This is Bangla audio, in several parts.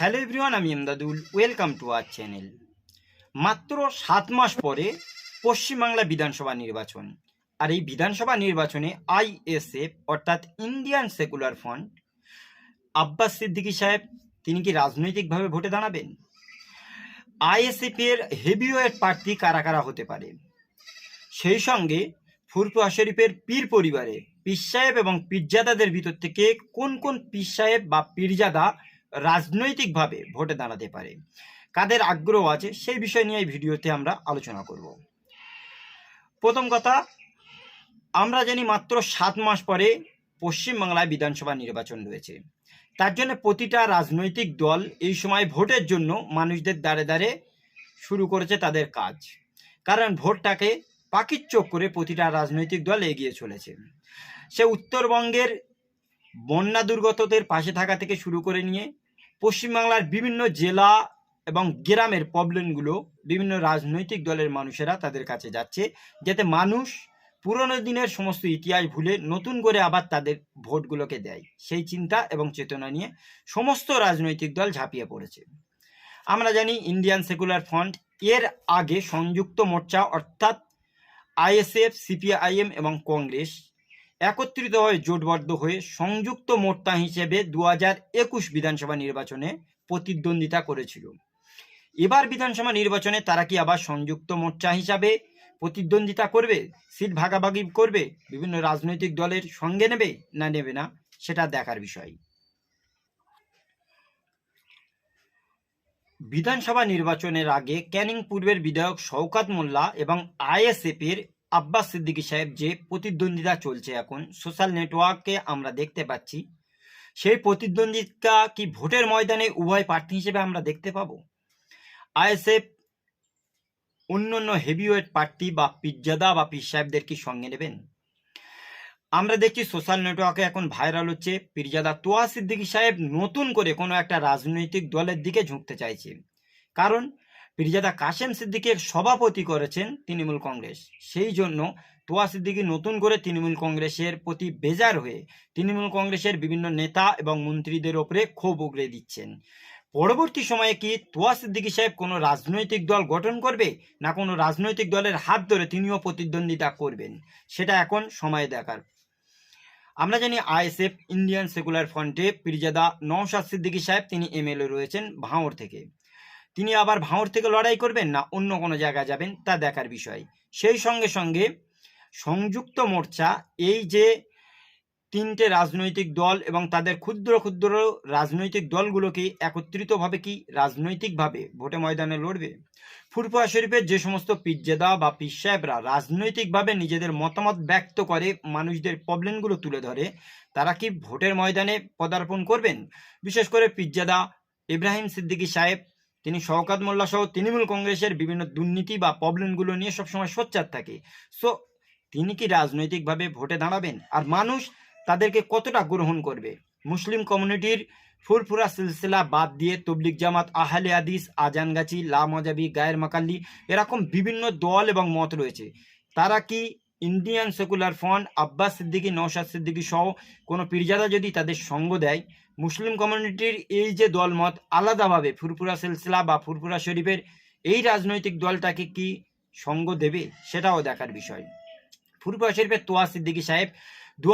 হ্যালো এভরিওয়ান আমি Emdadul. Welcome to our channel মাত্র সাত মাস পরে পশ্চিমবাংলা বিধানসভা নির্বাচন। আর এই বিধানসভা নির্বাচনে আইএসএফ অর্থাৎ Indian Secular Front Abbas Siddiqui Saheb, তিনি কি রাজনৈতিকভাবে ভোটে দাঁড়াবেন? আইএসএফ এর হেভিওয়েট প্রার্থী কারা কারা হতে পারে? সেই সঙ্গে ফুরফুয়া শরীফের পীর পরিবারে পীর সাহেব এবং পীরজাদাদের ভিতর থেকে কোন কোন পীর সাহেব বা পীরজাদা রাজনৈতিকভাবে ভোটে দাঁড়াতে পারে। কাদের আগ্রহ আছে সেই বিষয় নিয়ে এই ভিডিওতে আমরা আলোচনা করব। প্রথম কথা, আমরা জানি মাত্র সাত মাস পরে পশ্চিমবাংলায় বিধানসভা নির্বাচন রয়েছে। তার জন্য প্রতিটা রাজনৈতিক দল এই সময় ভোটের জন্য মানুষদের দাঁড়ে দাঁড়ে শুরু করেছে তাদের কাজ। কারণ ভোটটাকে পাখির চোখ করে প্রতিটা রাজনৈতিক দল এগিয়ে চলেছে। সে উত্তরবঙ্গের বন্যা দুর্গতদের পাশে থাকা থেকে শুরু করে নিয়ে পশ্চিমবাংলার বিভিন্ন জেলা এবং গ্রামের প্রবলেমগুলো বিভিন্ন রাজনৈতিক দলের মানুষেরা তাদের কাছে যাচ্ছে, যাতে মানুষ পুরনো দিনের সমস্ত ইতিহাস ভুলে নতুন করে আবার তাদের ভোটগুলোকে দেয়। সেই চিন্তা এবং চেতনা নিয়ে সমস্ত রাজনৈতিক দল ঝাঁপিয়ে পড়েছে। আমরা জানি ইন্ডিয়ান সেকুলার ফ্রন্ট এর আগে সংযুক্ত মোর্চা অর্থাৎ আইএসএফ সিপিআইএম এবং কংগ্রেস একত্রিতভাবে জোটবদ্ধ হয়ে সংযুক্ত মোর্চা হিসেবে দু একুশ বিধানসভা নির্বাচনে প্রতিদ্বন্দ্বিতা করেছিল। এবার বিধানসভা নির্বাচনে তারা কি আবার সংযুক্ত মোর্চা হিসাবে প্রতিদ্বন্দ্বিতা করবে, সিট ভাগাভাগি করবে, বিভিন্ন রাজনৈতিক দলের সঙ্গে নেবে না নেবে না, সেটা দেখার বিষয়। বিধানসভা নির্বাচনের আগে ক্যানিং পূর্বের বিধায়ক শওকাত মোল্লা এবং আইএসএফ এর আব্বাস সিদ্দিকী সাহেব যে প্রতিদ্বন্দ্বিতা চলছে এখন সোশ্যাল নেটওয়ার্কে আমরা দেখতে পাচ্ছি, সেই প্রতিদ্বন্দ্বিতা কি ভোটের ময়দানে উভয় প্রার্থী হিসেবে আমরা দেখতে পাবো? আইএসএফ অন্য হেভিওয়েট প্রার্থী বা পিজ্জাদা বা পীর সাহেবদের কি সঙ্গে নেবেন? আমরা দেখছি সোশ্যাল নেটওয়ার্কে এখন ভাইরাল হচ্ছে পীরজাদা তোয়া সিদ্দিকী সাহেব নতুন করে কোনো একটা রাজনৈতিক দলের দিকে ঝুঁকতে চাইছে। কারণ পীরজাদা কাশেম সিদ্দিকের সভাপতি করেছেন তৃণমূল কংগ্রেস। সেই জন্য তোয়া সিদ্দিকী নতুন করে তৃণমূল কংগ্রেসের প্রতি বেজার হয়ে তৃণমূল কংগ্রেসের বিভিন্ন নেতা এবং মন্ত্রীদের ওপরে ক্ষোভ উগড়ে দিচ্ছেন। পরবর্তী সময়ে কি তোয়া সিদ্দিকী সাহেব কোনো রাজনৈতিক দল গঠন করবে না কোনো রাজনৈতিক দলের হাত ধরে তিনিও প্রতিদ্বন্দ্বিতা করবেন? সেটা এখন সময় দেখার। আমরা জানি আইএসএফ, ইন্ডিয়ান সেকুলার ফ্রন্টে পীরজাদা নওশাদ সিদ্দিকী সাহেব, তিনি এমএলএ রয়েছেন ভাঙড় থেকে। তিনি আবার ভাঙড় থেকে লড়াই করবেন না অন্য কোনো জায়গায় যাবেন, তা দেখার বিষয়। সেই সঙ্গে সঙ্গে সংযুক্ত মোর্চা এই যে তিনটে রাজনৈতিক দল এবং তাদের ক্ষুদ্র ক্ষুদ্র রাজনৈতিক দলগুলোকে একত্রিতভাবে কি রাজনৈতিকভাবে ভোটে ময়দানে লড়বে? ফুরফুয়া শরীফের যে সমস্ত পিজ্জেদা বা পীর সাহেবরা রাজনৈতিকভাবে নিজেদের মতামত ব্যক্ত করে মানুষদের প্রবলেমগুলো তুলে ধরে, তারা কি ভোটের ময়দানে পদার্পণ করবেন? বিশেষ করে পিজ্জাদা ইব্রাহিম সিদ্দিকী সাহেব তিনি শওকাত মোল্লা সহ তৃণমূল কংগ্রেসের বিভিন্ন দুর্নীতি বা প্রবলেমগুলো নিয়ে সবসময় সোচ্চার থাকে। সো তিনি কি রাজনৈতিকভাবে ভোটে দাঁড়াবেন? আর মানুষ তাদেরকে কতটা গ্রহণ করবে? মুসলিম কমিউনিটির ফুরফুরা সিলসিলা বাদ দিয়ে তবলিক জামাত, আহলে আদিস আজানগাছি লা মজাবি, গায়ের মাকাল্লি, এরকম বিভিন্ন দল এবং মত রয়েছে। তারা কি Indian Secular Front Abbas Siddiqui Naushad Siddiqui সহ কোনো পীরজাদা যদি তাদের সঙ্গ দেয় মুসলিম কমিউনিটির এই যে দলমত আলাদাভাবে ফুরফুরা সিলসিলা বা ফুরফুরা শরীফের এই রাজনৈতিক দলটাকে কি সঙ্গ দেবে সেটাও দেখার বিষয়। ফুরফুরা শরীফের তোয়া সিদ্দিকী সাহেব দু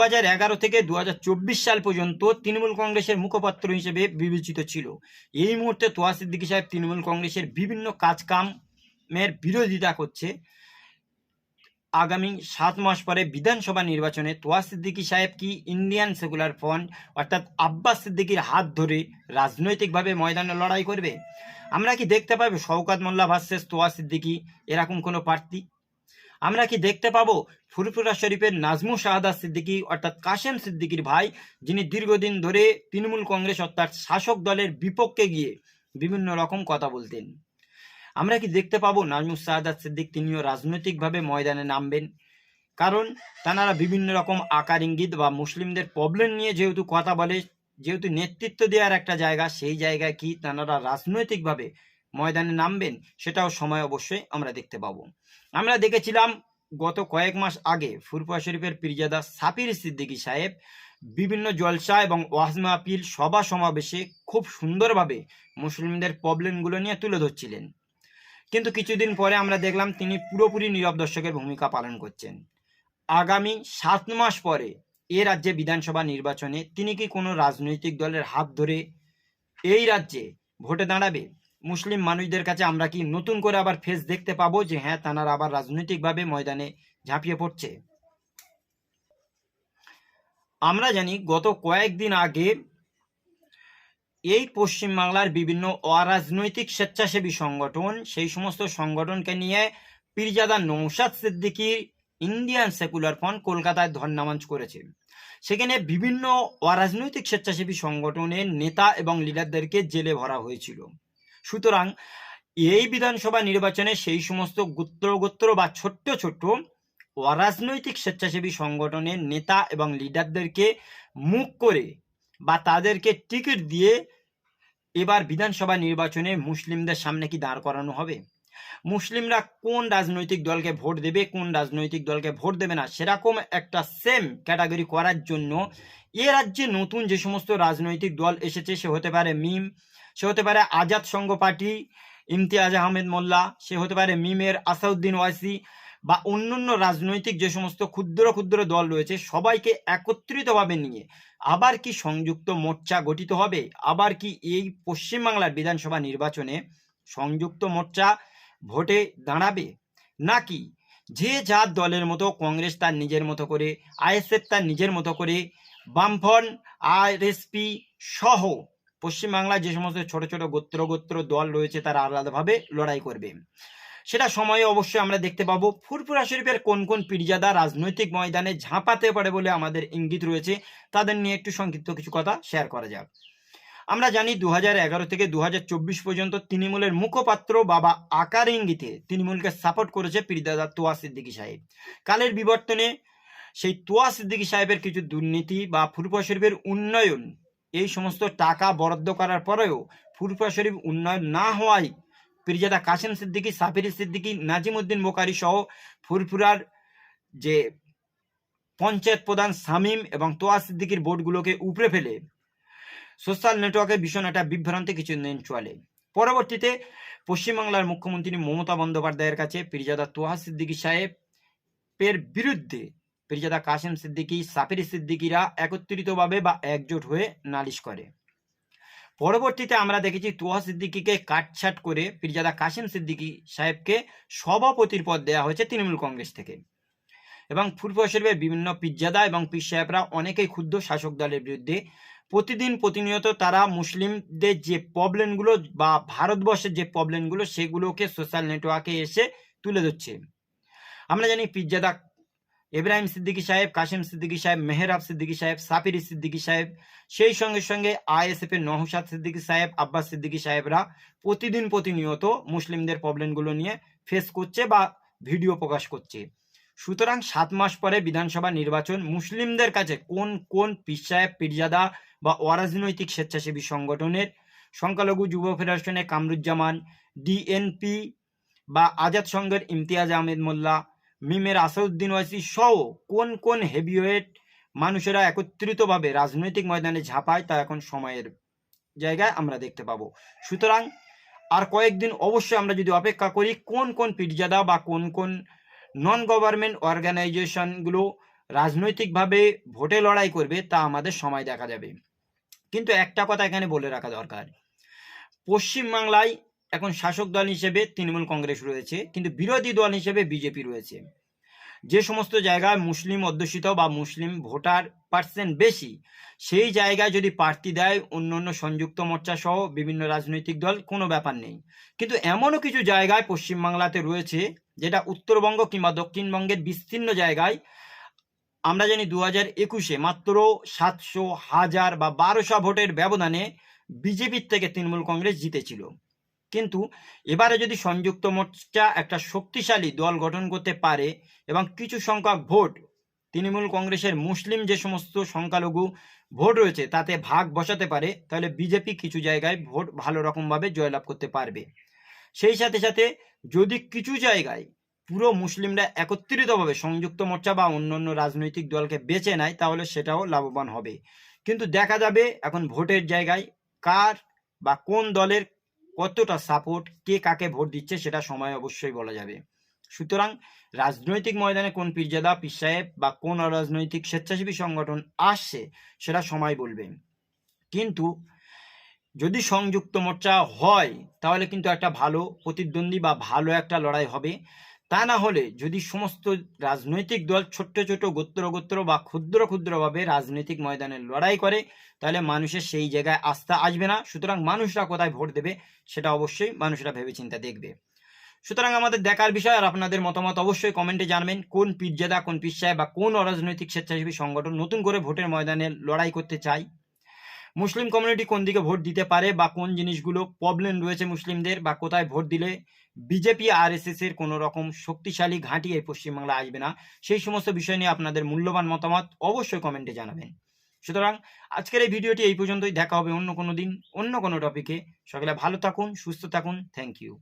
থেকে দু হাজার চব্বিশ সাল পর্যন্ত তৃণমূল কংগ্রেসের মুখপাত্র হিসেবে বিবেচিত ছিল। এই মুহূর্তে তোয়া সিদ্দিকী সাহেব তৃণমূল কংগ্রেসের বিভিন্ন কাজকামের বিরোধিতা করছে। আগামী সাত মাস পরে বিধানসভা নির্বাচনে তোয়া সিদ্দিকী সাহেব কি ইন্ডিয়ান সেকুলার ফ্রন্ট অর্থাৎ আব্বাস সিদ্দিকীর হাত ধরে রাজনৈতিকভাবে ময়দানে লড়াই করবে? আমরা কি দেখতে পাবো শওকাত মোল্লা ভার্সেস তোয়া সিদ্দিকি এরকম কোনো প্রার্থী? আমরা কি দেখতে পাবো ফুরফুরা শরীফের নাজমু শাহাদা সিদ্দিকী অর্থাৎ কাশেম সিদ্দিকীর ভাই, যিনি দীর্ঘদিন ধরে তৃণমূল কংগ্রেস অর্থাৎ শাসক দলের বিপক্ষে গিয়ে বিভিন্ন রকম কথা বলতেন? আমরা কি দেখতে পাবো নাজমুস শাহাদাত সিদ্দিক? তিনিও রাজনৈতিকভাবে ময়দানে নামবেন। কারণ তারা বিভিন্ন রকম আকার ইঙ্গিত বা মুসলিমদের প্রবলেম নিয়ে যেহেতু কথা বলে, যেহেতু নেতৃত্ব দেওয়ার একটা জায়গা, সেই জায়গায় কি তারা রাজনৈতিকভাবে ময়দানে নামবেন? সেটাও সময় অবশ্যই আমরা দেখতে পাবো। আমরা দেখেছিলাম গত কয়েক মাস আগে ফুরফুয়া শরীফের পীরজাদা সাপির সিদ্দিকী সাহেব বিভিন্ন জলসা এবং ওয়াজ মাহফিল সভা সমাবেশে খুব সুন্দরভাবে মুসলিমদের প্রবলেমগুলো নিয়ে তুলে ধরছিলেন। কিন্তু কিছুদিন পরে আমরা দেখলাম তিনি পুরোপুরি নীরব দর্শকের ভূমিকা পালন করছেন। আগামী সাত মাস পরে এ রাজ্যে বিধানসভা নির্বাচনে তিনি কি কোনো রাজনৈতিক দলের হাত ধরে এই রাজ্যে ভোটে দাঁড়াবে? মুসলিম মানুষদের কাছে আমরা কি নতুন করে আবার ফেস দেখতে পাবো যে হ্যাঁ তানারা আবার রাজনৈতিকভাবে ময়দানে ঝাঁপিয়ে পড়ছে? আমরা জানি গত কয়েকদিন আগে এই পশ্চিমবাংলার বিভিন্ন অরাজনৈতিক স্বেচ্ছাসেবী সংগঠন, সেই সমস্ত সংগঠনকে নিয়ে Pirzada Naushad Siddiqui Indian Secular Front কলকাতায় ধর্নামঞ্চ করেছে। সেখানে বিভিন্ন অরাজনৈতিক স্বেচ্ছাসেবী সংগঠনের নেতা এবং লিডারদেরকে জেলে ভরা হয়েছিল। সুতরাং এই বিধানসভা নির্বাচনে সেই সমস্ত গোত্র গোত্র বা ছোট্ট ছোট্ট অরাজনৈতিক স্বেচ্ছাসেবী সংগঠনের নেতা এবং লিডারদেরকে মুখ করে বা তাদেরকে টিকিট দিয়ে এবার বিধানসভা নির্বাচনে মুসলিমদের সামনে কি দাঁড় করানো হবে? মুসলিমরা কোন রাজনৈতিক দলকে ভোট দেবে, কোন রাজনৈতিক দলকে ভোট দেবে না, সেরকম একটা সেম ক্যাটাগরি করার জন্য এ রাজ্যে নতুন যে সমস্ত রাজনৈতিক দল এসেছে, সে হতে পারে মিম, সে হতে পারে আজাদ সংঘ পার্টি, ইমতিয়াজ আহমেদ মোল্লা, সে হতে পারে মিমের আসাউদ্দিন ওয়াসি বা অন্যান্য রাজনৈতিক যে সমস্ত ক্ষুদ্র ক্ষুদ্র দল রয়েছে, সবাইকে একত্রিতভাবে নিয়ে আবার কি সংযুক্ত মোর্চা গঠিত হবে? আবার কি এই পশ্চিমবাংলার বিধানসভা নির্বাচনে সংযুক্ত মোর্চা ভোটে দাঁড়াবে? নাকি যে যার দলের মতো কংগ্রেস তার নিজের মতো করে, আইএসএফ তার নিজের মতো করে, বামফ্রন্ট, আরএসপি সহ পশ্চিমবাংলায় যে সমস্ত ছোট ছোট গোত্র গোত্র দল রয়েছে তারা আলাদাভাবে লড়াই করবে? সেটা সময়ে অবশ্যই আমরা দেখতে পাবো। ফুরফুরা শরীফের কোন কোন পীরজাদা রাজনৈতিক ময়দানে ঝাঁপাতে পারে বলে আমাদের ইঙ্গিত রয়েছে, তাদের নিয়ে একটু সংক্ষিপ্ত কিছু কথা শেয়ার করা যাক। আমরা জানি দু থেকে দু হাজার চব্বিশ পর্যন্ত তৃণমূলের মুখপাত্র বাবা আকার ইঙ্গিতে তৃণমূলকে সাপোর্ট করেছে পীরদাদা তোয়া সিদ্দিকী সাহেব। কালের বিবর্তনে সেই তোয়া সিদ্দিকী সাহেবের কিছু দুর্নীতি বা ফুরফুরা শরীফের উন্নয়ন, এই সমস্ত টাকা বরাদ্দ করার পরেও ফুরফুরা শরীফ উন্নয়ন না হওয়ায় পীরজাদা কাসেম সিদ্দিকী, সাফির সিদ্দিকী, নাজিমুদ্দিন বোকারি সহ ফুরফুরার যে পঞ্চায়েত প্রধান শামীম এবং তোয়া সিদ্দিকির বোর্ডগুলোকে উপড়ে ফেলে সোশ্যাল নেটওয়ার্কে ভীষণ একটা বিভ্রান্তি, কিছু কিছুদিন চলে। পরবর্তীতে পশ্চিমবাংলার মুখ্যমন্ত্রী মমতা বন্দ্যোপাধ্যায়ের কাছে পীরজাদা তোহা সিদ্দিকী সাহেবের বিরুদ্ধে পীরজাদা কাসেম সিদ্দিকী, সাফির সিদ্দিকিরা একত্রিতভাবে বা একজোট হয়ে নালিশ করে। পরবর্তীতে আমরা দেখেছি তোহা সিদ্দিকীকে কাটছাট করে পীরজাদা কাসেম সিদ্দিকী সাহেবকে সভাপতির পদ দেওয়া হয়েছে তৃণমূল কংগ্রেস থেকে। এবং ফুরফুরা শরীফের বিভিন্ন পিজ্জাদা এবং পীর সাহেবরা অনেকেই ক্ষুদ্র শাসক দলের বিরুদ্ধে প্রতিদিন প্রতিনিয়ত তারা মুসলিমদের যে প্রবলেমগুলো বা ভারতবর্ষের যে প্রবলেমগুলো সেগুলোকে সোশ্যাল নেটওয়ার্কে এসে তুলে ধরছে। আমরা জানি পিজ্জাদা ইব্রাহিম সিদ্দিকী সাহেব কাশিম সিদ্দিকী সাহেব, মেহরাব সিদ্দিকী সাহেব, সাফির সিদ্দিকী সাহেব, সেই সঙ্গে সঙ্গে আইএসএফ এর নহসাদ সিদ্দিকী সাহেব, আব্বাস সিদ্দিকী সাহেবরা প্রতিদিন প্রতিনিয়ত মুসলিমদের প্রবলেমগুলো নিয়ে ফেস করছে বা ভিডিও প্রকাশ করছে। সুতরাং সাত মাস পরে বিধানসভা নির্বাচন, মুসলিমদের কাছে কোন কোন পীর সাহেব পীরজাদা বা অরাজনৈতিক স্বেচ্ছাসেবী সংগঠনের সংখ্যালঘু যুব ফেডারেশনের কামরুজ্জামান ডিএনপি বা আজাদ সংঘের ইমতিয়াজ আহমেদ মোল্লা মিমের আসাউদ্দিন ওয়াসি সহ কোন কোন হেভিওয়েট মানুষেরা একত্রিতভাবে রাজনৈতিক ময়দানে ঝাঁপায় তা এখন সময়ের জায়গায় আমরা দেখতে পাবো। সুতরাং আর কয়েকদিন অবশ্যই আমরা যদি অপেক্ষা করি কোন কোন পীরজাদা বা কোন কোন নন গভর্নমেন্ট অর্গানাইজেশনগুলো রাজনৈতিকভাবে ভোটে লড়াই করবে তা আমাদের সময় দেখা যাবে। কিন্তু একটা কথা এখানে বলে রাখা দরকার। পশ্চিমবাংলায় এখন শাসক দল হিসেবে তৃণমূল কংগ্রেস রয়েছে, কিন্তু বিরোধী দল হিসেবে বিজেপি রয়েছে। যে সমস্ত জায়গায় মুসলিম অধ্যুষিত বা মুসলিম ভোটার পার্সেন্ট বেশি, সেই জায়গায় যদি প্রার্থী দেয় অন্য অন্য সংযুক্ত মোর্চা সহ বিভিন্ন রাজনৈতিক দল, কোনো ব্যাপার নেই। কিন্তু এমনও কিছু জায়গায় পশ্চিমবাংলাতে রয়েছে, যেটা উত্তরবঙ্গ কিংবা দক্ষিণবঙ্গের বিস্তীর্ণ জায়গায়, আমরা জানি দু হাজার একুশে মাত্র সাতশো হাজার বা বারোশো ভোটের ব্যবধানে বিজেপির থেকে তৃণমূল কংগ্রেস জিতেছিল। কিন্তু এবারে যদি সংযুক্ত মোর্চা একটা শক্তিশালী দল গঠন করতে পারে এবং কিছু সংখ্যক ভোট, তৃণমূল কংগ্রেসের মুসলিম যে সমস্ত সংখ্যালঘু ভোট রয়েছে তাতে ভাগ বসাতে পারে, তাহলে বিজেপি কিছু জায়গায় ভোট ভালো রকমভাবে জয়লাভ করতে পারবে। সেই সাথে সাথে যদি কিছু জায়গায় পুরো মুসলিমরা একত্রিতভাবে সংযুক্ত মোর্চা বা অন্যান্য রাজনৈতিক দলকে বেছে নেয়, তাহলে সেটাও লাভবান হবে। কিন্তু দেখা যাবে এখন ভোটের জায়গায় কার বা কোন দলের কতটা সাপোর্ট কে কাকে ভোট দিচ্ছে সেটা সময় অবশ্যই বলা যাবে। সুতরাং রাজনৈতিক ময়দানে কোন পীরজাদা, পীর সাহেব বা কোন অরাজনৈতিক স্বেচ্ছাসেবী সংগঠন আসছে সেটা সময় বলবে কিন্তু যদি সংযুক্ত মোর্চা হয়, তাহলে কিন্তু একটা ভালো প্রতিদ্বন্দ্বী বা ভালো একটা লড়াই হবে। তা না হলে যদি সমস্ত রাজনৈতিক দল ছোট্ট ছোট গোত্র গোত্র বা ক্ষুদ্র ক্ষুদ্রভাবে রাজনৈতিক ময়দানে লড়াই করে, তাহলে মানুষের সেই জায়গায় আস্থা আসবে না। সুতরাং মানুষরা কোথায় ভোট দেবে সেটা অবশ্যই মানুষরা ভেবেচিন্তে দেখবে। সুতরাং আমাদের দেখার বিষয় আর আপনাদের মতামত অবশ্যই কমেন্টে জানবেন। কোন পীরজাদা, কোন সাহেব বা কোন অরাজনৈতিক স্বেচ্ছাসেবী সংগঠন নতুন করে ভোটের ময়দানে লড়াই করতে চায়? মুসলিম কমিউনিটি কোন দিকে ভোট দিতে পারে বা কোন জিনিসগুলো প্রবলেম রয়েছে মুসলিমদের বা কোথায় ভোট দিলে বিজেপি আর এর কোনো রকম শক্তিশালী ঘাঁটি এই পশ্চিমবাংলা আসবে না? সেই সমস্ত বিষয় নিয়ে আপনাদের মূল্যবান মতামত অবশ্যই কমেন্টে জানাবেন। সুতরাং আজকের এই ভিডিওটি এই পর্যন্তই। দেখা হবে অন্য কোনো দিন, অন্য কোনো টপিকে সকলে ভালো থাকুন, সুস্থ থাকুন। Thank you